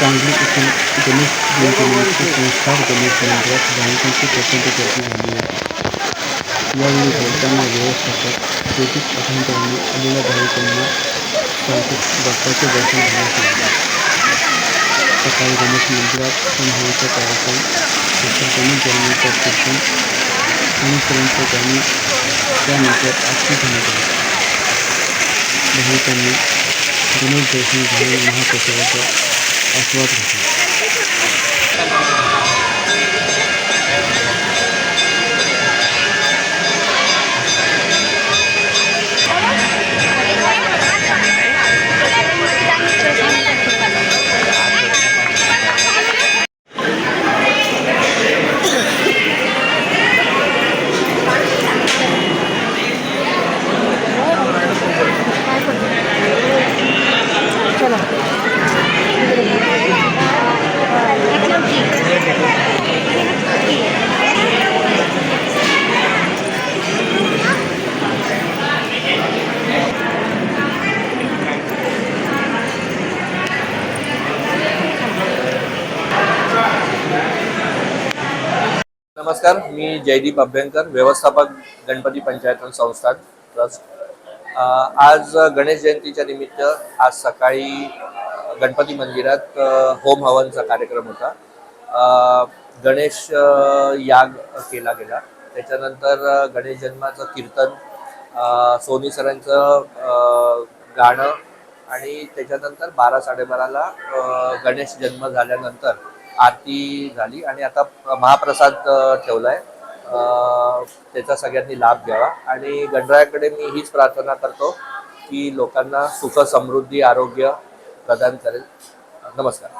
सांगली गणेश गणेश मंदिरात भाविकांची प्रचंड गर्दी झाली यावेळी बोलताना व्यवस्थापक ज्योतिष अभ्यंकरांनी आलेल्या भाविकांना बाप्पाचे दर्शन घेण्यास सांगितले सकाळी गणेश मंदिरात कार्यक्रम गणेश जन्माचा कीर्तन आणि त्यांनी त्यानंतर घेण्यात आली भाविकांनी गणेश दर्शन घेऊन महाप्रसादाचा Até a próxima. नमस्कार मी जयदीप अभ्यंकर व्यवस्थापक गणपती पंचायतन संस्थान ट्रस्ट. आज गणेश जयंतीच्या निमित्त आज सकाळी गणपती मंदिरात होम हवनचा कार्यक्रम होता. गणेश याग केला गेला. त्याच्यानंतर गणेश जन्माचं कीर्तन सोनी सरांचं गाणं आणि त्याच्यानंतर बारा साडेबाराला गणेश जन्म झाल्यानंतर आरती झाली आणि आता महाप्रसाद ठेवला ठेवलाय. त्याचा सगळ्यांनी लाभ घ्यावा. आणि गणरायाकडे मी हीच प्रार्थना करतो की लोकांना सुख समृद्धी आरोग्य प्रदान करेल. नमस्कार.